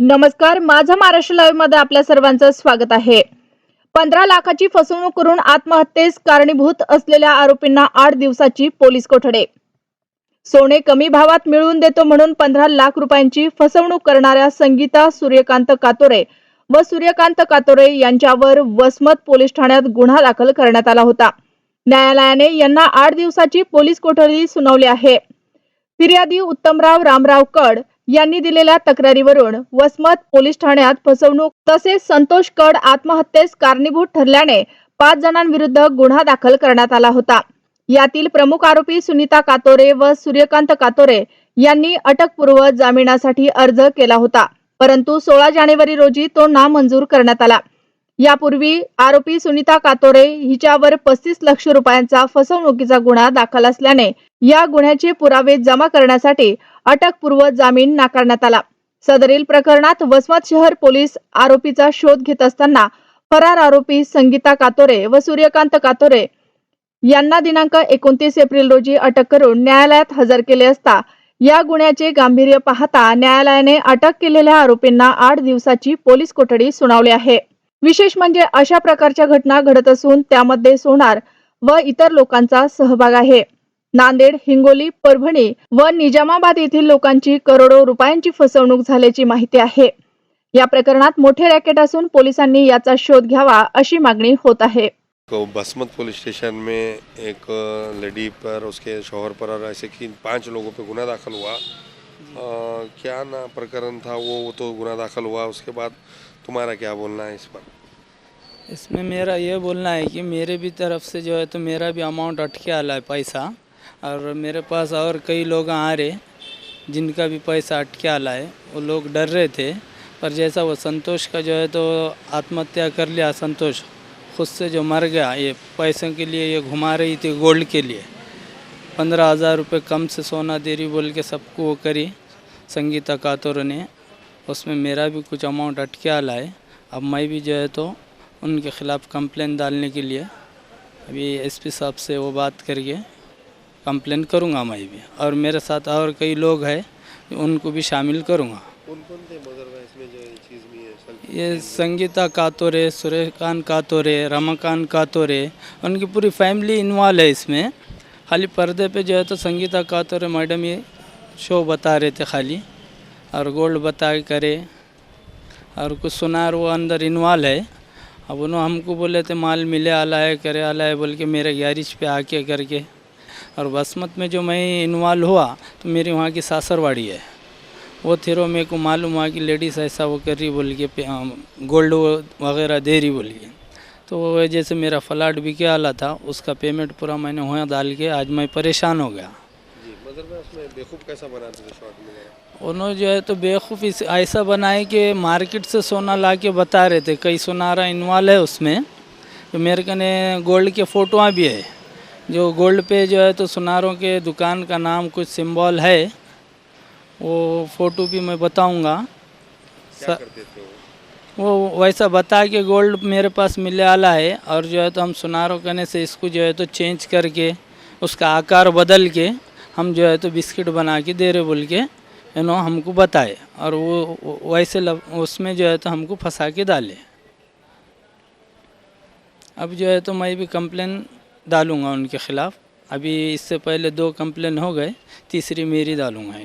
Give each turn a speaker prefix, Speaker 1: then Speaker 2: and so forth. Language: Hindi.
Speaker 1: नमस्कार माझा महाराष्ट्र लाईव्हमध्ये आपल्या सर्वांचं स्वागत आहे. पंधरा लाखाची फसवणूक करून आत्महत्येस कारणीभूत असलेल्या आरोपींना आठ दिवसाची पोलीस कोठडे. सोने कमी भावात मिळवून देतो म्हणून पंधरा लाख रुपयांची फसवणूक करणाऱ्या संगीता सूर्यकांत कातोरे व सूर्यकांत कातोरे यांच्यावर वसमत पोलीस ठाण्यात गुन्हा दाखल करण्यात आला होता. न्यायालयाने यांना आठ दिवसाची पोलीस कोठडी सुनावली आहे. फिर्यादी उत्तमराव रामराव कड यांनी दिलेल्या तक्रारीवरून वसमत पोलीस ठाण्यात फसवणूक तसेच संतोष कड आत्महत्येस कारणीभूत ठरल्याने पाच जणांविरुद्ध गुन्हा दाखल करण्यात आला होता. यातील प्रमुख आरोपी सुनीता कातोरे व सूर्यकांत कातोरे यांनी अटकपूर्व जामिनासाठी अर्ज केला होता. परंतु सोळा जानेवारी रोजी तो नामंजूर करण्यात आला. यापूर्वी आरोपी सुनीता कातोरे हिच्यावर पस्तीस लक्ष रुपयांचा फसवणुकीचा गुन्हा दाखल असल्याने या गुन्ह्याचे पुरावे जमा करण्यासाठी अटकपूर्व जामीन नाकारण्यात आला. सदरील प्रकरणात वसमत शहर पोलीस आरोपीचा शोध घेत असताना फरार आरोपी संगीता कातोरे व सूर्यकांत कातोरे यांना दिनांक एकोणतीस एप्रिल रोजी अटक करून न्यायालयात हजर केले असता या गुन्ह्याचे गांभीर्य पाहता न्यायालयाने अटक केलेल्या आरोपींना आठ दिवसाची पोलीस कोठडी सुनावली आहे. विशेष म्हणजे अशा प्रकारच्या घटना घडत असून त्यामध्ये सोनार व इतर लोकांचा सहभाग आहे. नांदेड हिंगोली परभणी व निजामाबाद येथील लोकांची करोडो रुपयांची फसवणूक झाल्याची माहिती आहे. या प्रकरणात मोठे रॅकेट असून पोलिसांनी याचा शोध घ्यावा अशी मागणी होत आहे.
Speaker 2: बसमत पुलिस स्टेशन में एक लेडी पर उसके शोहर पर और ऐसे कि पांच लोगों पे गुना दाखल हुआ। क्या ना प्रकरण था वो वो तो गुना दाखिल हुआ, उसके बाद तुम्हारा क्या बोलना है इस पर?
Speaker 3: इसमें मेरा ये बोलना है कि मेरे भी तरफ़ से जो है तो मेरा भी अमाउंट अटके आला है पैसा, और मेरे पास और कई लोग आ रहे जिनका भी पैसा अटके आला है, वो लोग डर रहे थे, पर जैसा वो संतोष का जो है तो आत्महत्या कर लिया, संतोष खुद से जो मर गया, ये पैसों के लिए ये घुमा रही थी गोल्ड के लिए। पंद्रह हज़ार रुपये कम से सोना दे रही बोल के सबको वो करी संगीता कातोर ने। उसमें मेरा भी कुछ अमाउंट अटके आला है अब मैं भी जो है तो उनके ख़िलाफ़ कंप्लेन डालने के लिए। अभी एसपी साहब से वो बात करके कंप्लेन करूँगा मैं भी। और मेरे साथ और कई लोग हैं उनको भी शामिल करूँगा।
Speaker 2: ये
Speaker 3: संगीता कातोरे सूर्यकांत कातोरे रमाकांत कातोरे उनकी पूरी फैमिली इन्वॉल्व है इसमें। खाली पर्दे पे जो है तो संगीता कातोरे मैडम ये शो बता रहे थे खाली। और गोल्ड बता करे, और कुछ सुनार वो अंदर इन्वॉल्व है। अब उन्होंने हमको बोले थे, माल मिले, आला है, करे, आला है, बोल के मेरे गैरेज पे आके करके। और बसमत में जो मैं इन्वॉल्व हुआ तो मेरी वहाँ की सासरवाड़ी है। वो थिरो मेरे को मालूम हुआ कि लेडीज़ ऐसा वो कर रही बोल के गोल्ड वगैरह दे रही बोल के। तो वो वजह से मेरा फ्लैट बिके आला था उसका पेमेंट पूरा मैंने हुआ डाल के आज मैं परेशान हो गया।
Speaker 2: कैसा में
Speaker 3: उन्होंने जो है तो बेवकूफ़ इस ऐसा बनाए कि मार्केट से सोना ला के बता रहे थे कई सोनारा इन्वॉल्व है उसमें। तो मेरे कने गोल्ड के फ़ोटोआँ भी है। जो गोल्ड पे जो है तो सुनारों के दुकान का नाम कुछ सिंबल है वो फ़ोटो भी मैं बताऊँगा।
Speaker 2: क्या करते थे वो?
Speaker 3: वो वैसा बता के गोल्ड मेरे पास मिलने वाला है और जो है तो हम सुनारों करने से इसको जो है तो चेंज करके उसका आकार बदल के हम जो है तो बिस्किट बना के दे रहे बोल के यू नो हमको बताए और वो वैसे लब, उसमें जो है तो हमको फंसा के डाले। अब जो है तो मैं भी कंप्लेन डालूँगा उनके ख़िलाफ़। अभी इससे पहले दो कंप्लेन हो गए तीसरी मेरी डालूँगा।